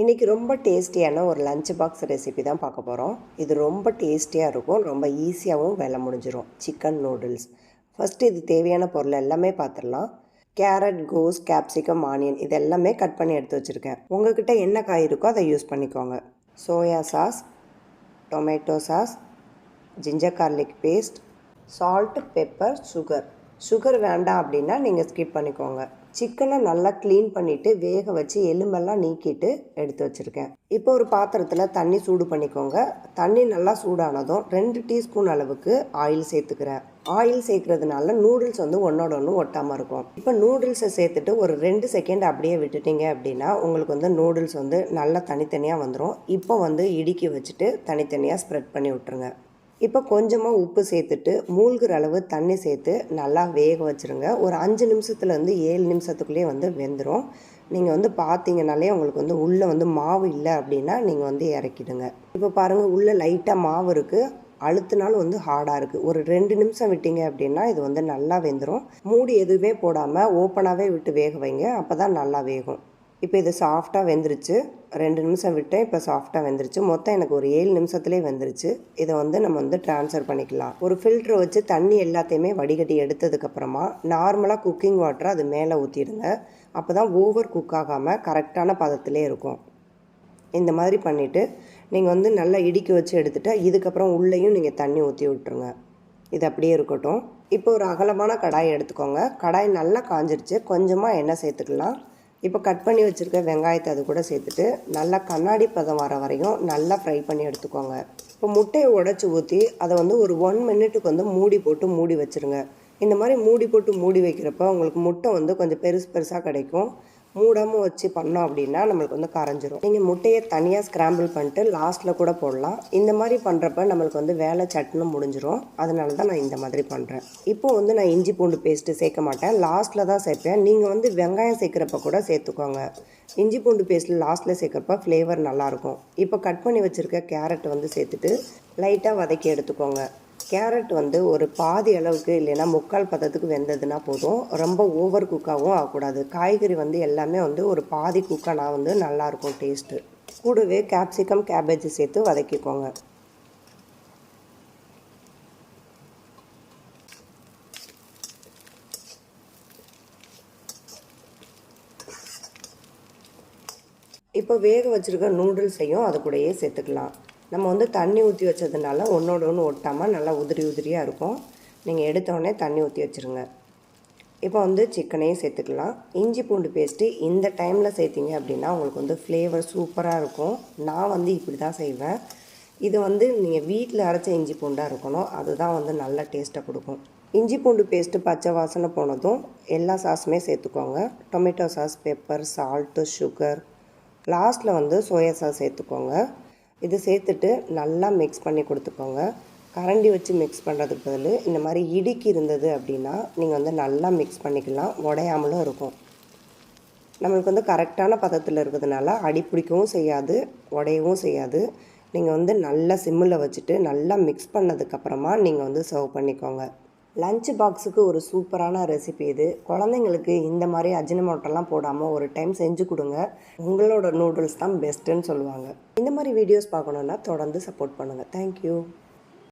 இன்றைக்கி ரொம்ப டேஸ்டியான ஒரு லஞ்ச் பாக்ஸ் ரெசிபி தான் பார்க்க போகிறோம் இது ரொம்ப டேஸ்டியாக இருக்கும். ரொம்ப ஈஸியாகவும் வேலை முடிஞ்சிடும் சிக்கன் நூடுல்ஸ் ஃபஸ்ட்டு இது தேவையான பொருள் எல்லாமே பார்த்துடலாம் கேரட் கோஸ் கேப்சிகம் ஆனியன் இது எல்லாமே கட் பண்ணி எடுத்து வச்சுருக்கேன். உங்கள்கிட்ட என்ன காய் இருக்கோ அதை யூஸ் பண்ணிக்கோங்க. Soya sauce tomato sauce ginger garlic paste salt pepper sugar sugar வேண்டாம் அப்படின்னா நீங்கள் ஸ்கிப் பண்ணிக்கோங்க. சிக்கனை நல்லா க்ளீன் பண்ணிவிட்டு வேக வச்சு எலும்பெல்லாம் நீக்கிட்டு எடுத்து வச்சுருக்கேன். இப்போ ஒரு பாத்திரத்தில் தண்ணி சூடு பண்ணிக்கோங்க. தண்ணி நல்லா சூடானதும் ரெண்டு டீஸ்பூன் அளவுக்கு ஆயில் சேர்த்துக்கிறேன். ஆயில் சேர்க்கறதுனால நூடுல்ஸ் வந்து ஒன்றோட ஒன்று ஒட்டாமல் இருக்கும். இப்போ நூடுல்ஸை சேர்த்துட்டு ஒரு ரெண்டு செகண்ட் அப்படியே விட்டுட்டீங்க அப்படின்னா உங்களுக்கு வந்து நூடுல்ஸ் வந்து நல்லா தனித்தனியாக வந்துடும் இப்போ வந்து இடுக்கி வச்சுட்டு தனித்தனியாக ஸ்ப்ரெட் பண்ணி விட்டுருங்க. இப்போ கொஞ்சமாக உப்பு சேர்த்துட்டு மூழ்கிற அளவு தண்ணி சேர்த்து நல்லா வேக வச்சுருங்க. ஒரு அஞ்சு நிமிஷத்துலேருந்து ஏழு நிமிஷத்துக்குள்ளேயே வந்து வெந்துடும் நீங்கள் வந்து பார்த்தீங்கனாலே உங்களுக்கு வந்து உள்ளே வந்து மாவு இல்லை அப்படின்னா நீங்கள் வந்து இறக்கிடுங்க. இப்போ பாருங்கள் உள்ளே லைட்டாக மாவு இருக்குது அழுத்தினாலும் வந்து ஹார்டாக இருக்குது ஒரு ரெண்டு நிமிஷம் விட்டீங்க அப்படின்னா இது வந்து நல்லா வெந்துடும் மூடி எதுவுமே போடாமல் ஓப்பனாகவே விட்டு வேக வைங்க. அப்போ தான் நல்லா வேகும். இப்போ இது சாஃப்டாக வெந்துருச்சு. ரெண்டு நிமிஷம் விட்டேன் இப்போ சாஃப்டாக வெந்துருச்சு. மொத்தம் எனக்கு ஒரு ஏழு நிமிஷத்துலேயே வந்துருச்சு. இதை வந்து நம்ம வந்து ட்ரான்ஸ்ஃபர் பண்ணிக்கலாம். ஒரு ஃபில்ட்ரு வச்சு தண்ணி எல்லாத்தையுமே வடிகட்டி எடுத்ததுக்கப்புறமா நார்மலாக குக்கிங் வாட்டரை அது மேலே ஊற்றிடுங்க அப்போ தான் ஓவர் குக் ஆகாமல் கரெக்டான பதத்திலே இருக்கும். இந்த மாதிரி பண்ணிவிட்டு நீங்கள் வந்து நல்லா இடிக்க வச்சு எடுத்துகிட்டு இதுக்கப்புறம் உள்ளேயும் நீங்கள் தண்ணி ஊற்றி விட்ருங்க இது அப்படியே இருக்கட்டும். இப்போ ஒரு அகலமான கடாய் எடுத்துக்கோங்க. கடாய் நல்லா காஞ்சிருச்சு. கொஞ்சமாக எண்ணெய் சேர்த்துக்கலாம். இப்போ கட் பண்ணி வச்சுருக்க வெங்காயத்தை அது கூட சேர்த்துட்டு நல்லா கண்ணாடி பதம் வர வரையும் நல்லா ஃப்ரை பண்ணி எடுத்துக்கோங்க. இப்போ முட்டையை உடச்சி ஊற்றி அதை வந்து ஒரு ஒன் மினிட்டுக்கு வந்து மூடி போட்டு மூடி வச்சுருங்க. இந்த மாதிரி மூடி போட்டு மூடி வைக்கிறப்ப உங்களுக்கு முட்டை வந்து கொஞ்சம் பெருசு பெருசாக கிடைக்கும். மூடாமல் வச்சு பண்ணோம் அப்படின்னா நம்மளுக்கு வந்து கரைஞ்சிரும். நீங்கள் முட்டையை தனியாக ஸ்க்ராம்பிள் பண்ணிட்டு லாஸ்ட்டில் கூட போடலாம். இந்த மாதிரி பண்ணுறப்ப நம்மளுக்கு வந்து வேலை சட்டுன்னு முடிஞ்சிரும். அதனால தான் நான் இந்த மாதிரி பண்ணுறேன் இப்போ வந்து நான் இஞ்சி பூண்டு பேஸ்ட்டு சேர்க்க மாட்டேன். லாஸ்ட்டில் தான் சேர்ப்பேன். நீங்கள் வந்து வெங்காயம் சேர்க்குறப்ப கூட சேர்த்துக்கோங்க. இஞ்சி பூண்டு பேஸ்ட்டில் லாஸ்ட்டில் சேர்க்குறப்ப ஃப்ளேவர் நல்லாயிருக்கும் இப்போ கட் பண்ணி வச்சுருக்க கேரட் வந்து சேர்த்துட்டு லைட்டாக வதக்கி எடுத்துக்கோங்க. கேரட் வந்து ஒரு பாதி அளவுக்கு இல்லைன்னா முக்கால் பதத்துக்கு வெந்ததுன்னா போதும். ரொம்ப ஓவர் குக்காகவும் ஆகக்கூடாது. காய்கறி வந்து எல்லாமே வந்து ஒரு பாதி குக்கானா வந்து நல்லாயிருக்கும் டேஸ்ட்டு கூடவே கேப்சிகம் கேபேஜ் சேர்த்து வதக்கிக்கோங்க. இப்போ வேக வச்சுருக்க நூடுல்ஸையும் அது கூடயே சேர்த்துக்கலாம். நம்ம வந்து தண்ணி ஊற்றி வச்சதுனால ஒன்றோட ஒன்று ஒட்டாமல் நல்லா உதிரி உதிரியாக இருக்கும். நீங்கள் எடுத்தோடனே தண்ணி ஊற்றி வச்சுருங்க. இப்போ வந்து சிக்கனையும் சேர்த்துக்கலாம். இஞ்சி பூண்டு பேஸ்ட்டு இந்த டைமில் சேர்த்திங்க அப்படின்னா உங்களுக்கு வந்து ஃப்ளேவர் சூப்பராக இருக்கும். நான் வந்து இப்படி தான் செய்வேன். இது வந்து நீங்கள் வீட்டில் அரைச்ச இஞ்சி பூண்டாக இருக்கணும். அதுதான் வந்து நல்ல டேஸ்ட்டை கொடுக்கும். இஞ்சி பூண்டு பேஸ்ட்டு பச்சை வாசனை போனதும் எல்லா சாஸுமே சேர்த்துக்கோங்க. Tomato sauce pepper salt sugar லாஸ்ட்டில் வந்து சோயா சாஸ் சேர்த்துக்கோங்க. இது சேர்த்துட்டு நல்லா மிக்ஸ் பண்ணி கொடுத்துக்கோங்க. கரண்டி வச்சு மிக்ஸ் பண்ணுறதுக்கு பதில் இந்த மாதிரி இடுக்கி இருந்தது அப்படின்னா நீங்கள் வந்து நல்லா மிக்ஸ் பண்ணிக்கலாம். உடையாமலும் இருக்கும். நம்மளுக்கு வந்து கரெக்டான பதத்தில் இருக்கிறதுனால அடி பிடிக்கவும் செய்யாது உடையவும் செய்யாது. நீங்கள் வந்து நல்லா சிம்மில் வச்சுட்டு நல்லா மிக்ஸ் பண்ணதுக்கப்புறமா நீங்கள் வந்து சர்வ் பண்ணிக்கோங்க. லஞ்ச் பாக்ஸுக்கு ஒரு சூப்பரான ரெசிபி இது. குழந்தைங்களுக்கு இந்த மாதிரி அஜினமோட்டெல்லாம் போடாமல் ஒரு டைம் செஞ்சு கொடுங்க. உங்களோட நூடுல்ஸ் தான் பெஸ்ட்டுன்னு சொல்லுவாங்க. இந்த மாதிரி வீடியோஸ் பார்க்கணுன்னா தொடர்ந்து சப்போர்ட் பண்ணுங்கள் தேங்க்யூ